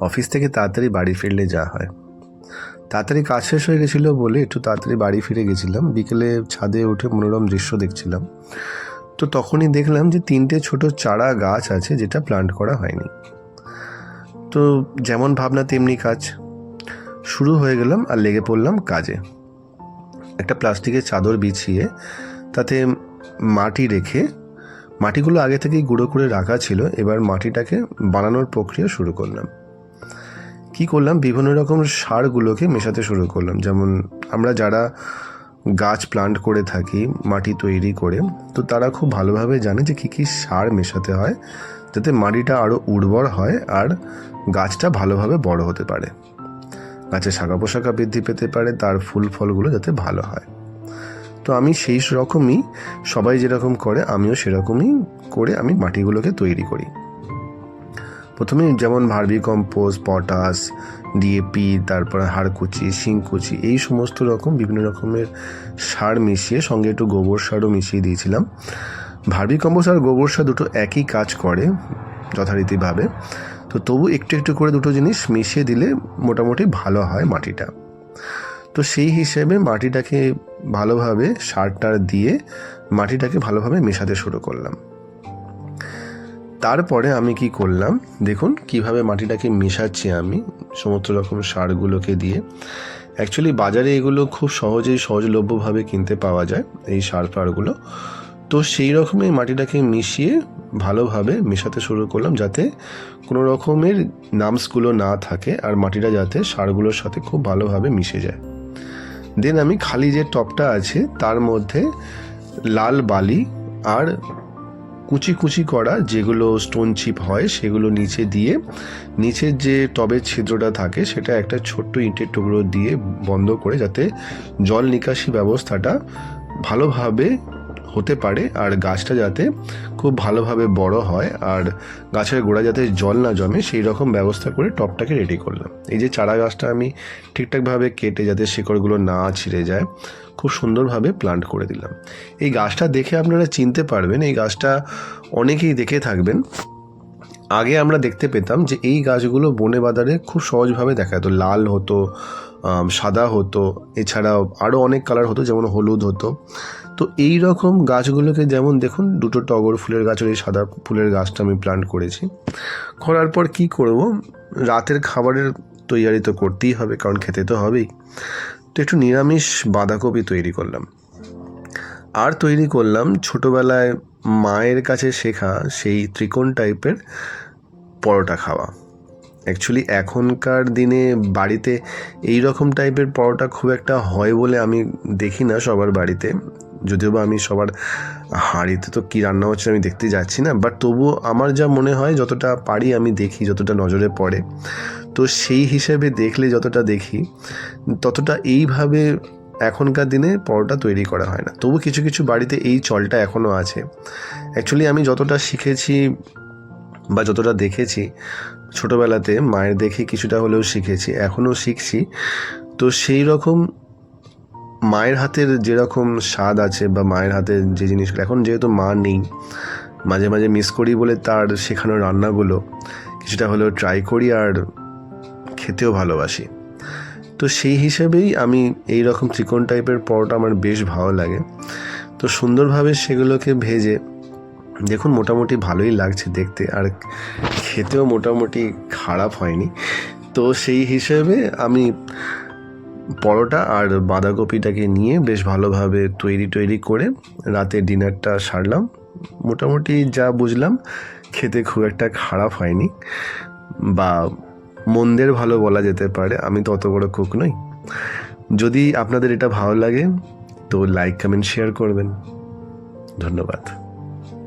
Office থেকে তাড়াতাড়ি বাড়ি ফিরলে যা হয়। তাড়াতাড়ি কাজ শেষ হয়ে গেছিল বলে একটু তাড়াতাড়ি বাড়ি ফিরে গেছিলাম। বিকেলে ছাদে উঠে মনোরম দৃশ্য দেখছিলাম। তো তখনই দেখলাম যে তিনটে ছোট চারা গাছ আছে যেটা প্লান্ট করা হয়নি। তো যেমন ভাবনা তেমনি কাজ। শুরু হয়ে গেলাম আর লেগে পড়লাম কাজে। একটা প্লাস্টিকের চাদর বিছিয়ে তাতে মাটি রেখে মাটিগুলো আগে থেকেই গুঁড়ো করে রাখা ছিল, এবার মাটিটাকে বানানোর প্রক্রিয়া শুরু করলাম। কি করলাম? বিভিন্ন রকম সারগুলোকে মেশাতে শুরু করলাম। যেমন আমরা যারা গাছ প্লান্ট করে থাকি, মাটি তৈরি করে, তো তারা খুব ভালোভাবে জানে যে কী কী সার মেশাতে হয়, যাতে মাটিটা আরও উর্বর হয় আর গাছটা ভালোভাবে বড় হতে পারে। গাছের শাখা পোশাখা বৃদ্ধি পেতে পারে, তার ফুল ফলগুলো যাতে ভালো হয়। তো আমি সেই রকমই, সবাই যেরকম করে, আমিও সেরকমই করে আমি মাটিগুলোকে তৈরি করি। প্রথমে যেমন ভার্মি কম্পোস্ট, পটাশ, ডিএপি, তারপরে হাড়কুচি, শিংকুচি, এই সমস্ত রকম বিভিন্ন রকমের সার মিশিয়ে সঙ্গে একটু গোবর সারও মিশিয়ে দিয়েছিলাম। ভার্মি কম্পোস্ট আর গোবর সার দুটো একই কাজ করে, যথারীতিভাবে। তো তবু একটু একটু করে দুটো জিনিস মিশিয়ে দিলে মোটামুটি ভালো হয় মাটিটা। তো সেই হিসেবে মাটিটাকে ভালোভাবে সারটার দিয়ে মাটিটাকে ভালোভাবে মেশাতে শুরু করলাম। তারপরে আমি কি করলাম, দেখুন কীভাবে মাটিটাকে মেশাচ্ছি আমি, সমস্ত রকম সারগুলোকে দিয়ে। অ্যাকচুয়ালি বাজারে এগুলো খুব সহজেই সহজলভ্যভাবে কিনতে পাওয়া যায়, এই সার ফারগুলো। তো সেই রকমই মাটিটাকে মিশিয়ে ভালোভাবে মেশাতে শুরু করলাম যাতে কোনো রকমের নামসগুলো না থাকে আর মাটিটা যাতে সারগুলোর সাথে খুব ভালোভাবে মিশে যায়। দেন আমি খালি যে টপটা আছে, তার মধ্যে লাল বালি আর কুচি কুচি করা যেগুলো স্টোন চিপ হয়, সেগুলো নিচে দিয়ে, নিচের যে টবের ছিদ্রটা থাকে, সেটা একটা ছোট্ট ইটের টুকরো দিয়ে বন্ধ করে যাতে জল নিকাশি ব্যবস্থাটা ভালোভাবে হতে পারে আর গাছটা যাতে খুব ভালোভাবে বড় হয় আর গাছের গোড়া যাতে জল না জমে, সেই রকম ব্যবস্থা করে টপটাকে রেডি করলাম। এই যে চারা গাছটা আমি ঠিকঠাকভাবে কেটে যাতে শিকড়গুলো না ছিঁড়ে যায়, খুব সুন্দরভাবে প্লান্ট করে দিলাম। এই গাছটা দেখে আপনারা চিনতে পারবেন, এই গাছটা অনেকেই দেখে থাকবেন। আগে আমরা দেখতে পেতাম যে এই গাছগুলো বনে বাজারে খুব সহজভাবে দেখা যেত। লাল হতো সাদা হতো, এছাড়াও আরও অনেক কালার হতো, যেমন হলুদ হতো। তো এই রকম গাছগুলোকে যেমন দেখুন, দুটো টগর ফুলের গাছের এই সাদা ফুলের গাছটা আমি প্লান্ট করেছি। করার পর কি করব? রাতের খাবারের তৈয়ারি তো করতেই হবে, কারণ খেতে তো হবেই। তো একটু নিরামিষ বাঁধাকপি তৈরি করলাম। আর তৈরি করলাম ছোটোবেলায় মায়ের কাছে শেখা সেই ত্রিকোণ টাইপের পরোটা খাওয়া। অ্যাকচুয়ালি এখনকার দিনে বাড়িতে এই রকম টাইপের পরোটা খুব একটা হয় বলে আমি দেখি না সবার বাড়িতে। যদিও বা আমি সবার হাঁড়িতে তো কী রান্না হচ্ছে আমি দেখতে যাচ্ছি না বাট তবুও আমার যা মনে হয় যতটা পারি আমি দেখি, যতটা নজরে পড়ে। তো সেই হিসেবে দেখলে যতটা দেখি, ততটা এইভাবে এখনকার দিনে পরোটা তৈরি করা হয় না। তবু কিছু কিছু বাড়িতে এই চলটা এখনও আছে। অ্যাকচুয়ালি আমি যতটা শিখেছি বা যতটা দেখেছি, ছোটোবেলাতে মায়ের দেখে কিছুটা হলেও শিখেছি এখনও শিখছি। তো সেই রকম মায়ের হাতের যেরকম স্বাদ আছে বা মায়ের হাতের যে জিনিসগুলো, এখন যেহেতু মা নেই, মাঝে মাঝে মিস করি বলে তার শেখানো রান্নাগুলো, কিছুটা হলেও ট্রাই করি আর খেতেও ভালোবাসি। তো সেই হিসেবেই আমি এই রকম ত্রিকোণ টাইপের পরোটা আমার বেশ ভালো লাগে। তো সুন্দরভাবে সেগুলোকে ভেজে, দেখুন মোটামুটি ভালোই লাগছে দেখতে আর খেতেও মোটামুটি খারাপ হয়নি। তো সেই হিসেবে আমি পরোটা আর বাঁধাকপিটাকে নিয়ে বেশ ভালোভাবে তৈরি তৈরি করে রাতে ডিনারটা সারলাম। মোটামুটি যা বুঝলাম, খেতে খুব একটা খারাপ হয়নি বা মন্দের ভালো বলা যেতে পারে, আমি তো অত বড় কুক নই। যদি আপনাদের এটা ভালো লাগে, তো লাইক কমেন্ট শেয়ার করবেন। ধন্যবাদ।